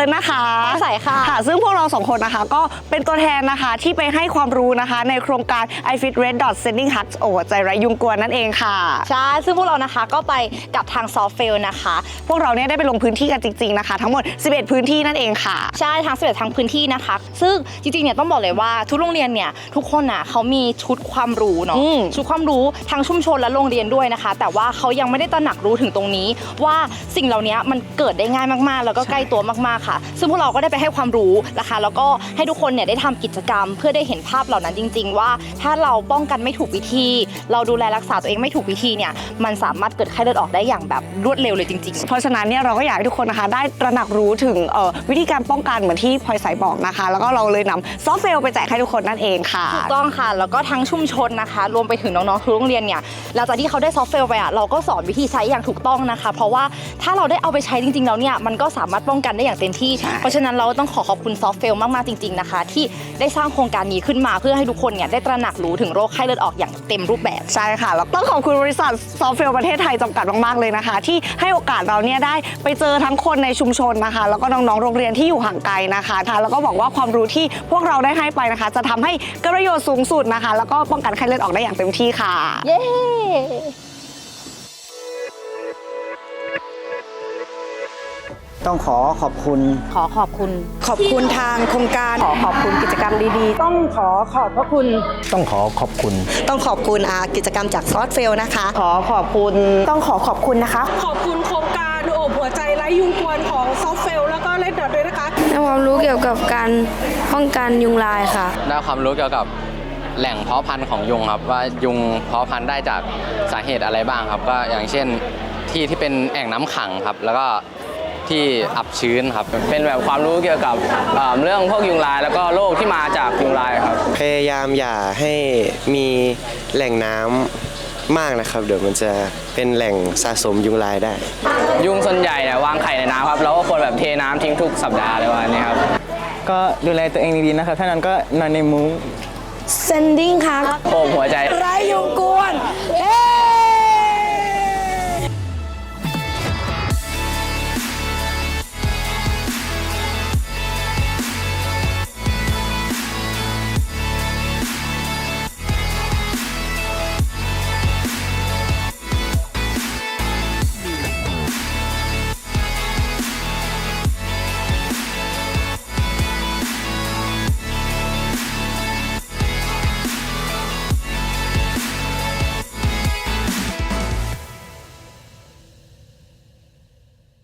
เลยนะคะเราสองคนนะคะก็เป็นตัวแทนนะคะที่ไปให้ความรู้นะคะ ในโครงการ i fit red dot sending hugs โอ้ใจไร้ยุงกวนนั่นเองค่ะ ใช่ ซึ่งพวกเรานะคะก็ไปกับทางซอฟเฟลนะคะ พวกเราเนี่ยได้ไปลงพื้นที่กันจริงๆนะคะ ทั้งหมด 11 พื้นที่นั่นเองค่ะ ใช่ทางสิบเอ็ดทางพื้นที่นะคะ ซึ่งจริงๆเนี่ยต้องบอกเลยว่าทุกโรงเรียนเนี่ยทุกคนน่ะเขามีชุดความรู้เนาะอืม ชุดความรู้ทางชุมชนและโรงเรียนด้วยนะคะ แต่ว่าเขายังไม่ได้ตระหนักรู้ถึงตรงนี้ ว่าสิ่งเหล่านี้มันเกิดได้ง่ายมากๆ แล้วก็ใกล้ตัวมากๆค่ะ ซึ่งพวกเราก็ได้ไปให้ความรู้นะคะ แล้วก็ให้ทุกคนเนี่ยได้ทำกิจกรรม เพื่อได้เห็นภาพเหล่านั้นจริง ๆ ว่า ถ้าเราป้องกันไม่ถูกวิธี เราดูแลรักษาตัวเองไม่ถูกวิธีเนี่ยมันสามารถเกิดไข้เลือดออกได้อย่างแบบรวดเร็วเลยจริง ๆ เพราะฉะนั้นเนี่ยเราก็อยากให้ทุกคนนะคะ ได้ตระหนักรู้ถึงเอ่อวิธีการป้องกันเหมือนที่พลอยใสบอกนะคะ แล้วก็เราเลยนำซอฟต์เฟลไปแจกให้ทุกคนนั่นเองค่ะถูกต้องค่ะ แล้วก็ทั้งชุมชนนะคะ รวมไปถึงน้องๆทุกโรงเรียนเนี่ยหลังจากที่เขาได้ซอฟต์แวร์ไปอะเราก็สอนวิธีใช้อย่างถูกต้องนะคะ เพราะว่าถ้าเราได้เอาไปใช้จริงๆแล้วเนี่ยมันก็สามารถป้องกันได้อย่างเต็มที่ใช่เพราะฉะนั้นเราต้องขอขอบคุณซอฟต์แวร์มาก ๆ จริง ๆ นะคะ ที่ได้สร้างโครงการนี้ขึ้นมาเพื่อให้ทุกคนเนี่ยได้ตระหนักรู้ถึงโรคไข้เลือดออกอย่างเต็มรูปแบบ ใช่ค่ะแล้วต้องขอบคุณบริษัทซอฟต์เฟลประเทศไทยจำกัดมากๆเลยนะคะ ที่ให้โอกาสเราเนี่ยได้ไปเจอทั้งคนในชุมชนนะคะ แล้วก็น้องๆโรงเรียนที่อยู่ห่างไกลนะคะค่ะแล้วก็หวังว่าความรู้ที่พวกเราได้ให้ไปนะคะ จะทำให้เกิดประโยชน์สูงสุดนะคะ แล้วก็ป้องกันไข้เลือดออกได้อย่างเต็มที่ค่ะ เย้ ต้องขอขอบคุณ ขอขอบคุณ ขอบคุณทางโครงการ ขอขอบคุณกิจกรรมดีๆ ต้องขอขอบพระคุณ ต้องขอขอบคุณ ต้องขอบคุณอ่ากิจกรรมจากซอสเฟลนะคะ ขอขอบคุณ ต้องขอขอบคุณนะคะ ขอบคุณโครงการโอบหัวใจไร้ยุงกวนของซอฟเฟลแล้วก็เลดดอทด้วยนะคะได้ความรู้เกี่ยวกับการป้องกันยุงลายค่ะ ได้ความรู้เกี่ยวกับแหล่งเพาะพันธุ์ของยุงครับว่ายุงเพาะพันธุ์ได้จากสาเหตุอะไรบ้างครับ ก็อย่างเช่นที่ที่เป็นแอ่งน้ำขังครับ แล้วก็ ที่อับชื้นครับ เป็นแบบความรู้เกี่ยวกับเอ่อเรื่องพวกยุงลาย แล้วก็โรคที่มาจากยุงลายครับ พยายามอย่าให้มีแหล่งน้ำมากนะครับ เดี๋ยวมันจะเป็นแหล่งสะสมยุงลายได้ ยุงส่วนใหญ่เนี่ยวางไข่ในน้ำครับ เราก็ควรแบบเทน้ำทิ้งทุกสัปดาห์เลยวันนี้ครับ ก็ดูแลตัวเองดีๆนะครับ ถ้านั้นก็นอนในมุ้ง sending ค่ะโอบหัวใจ ไร้ยุงก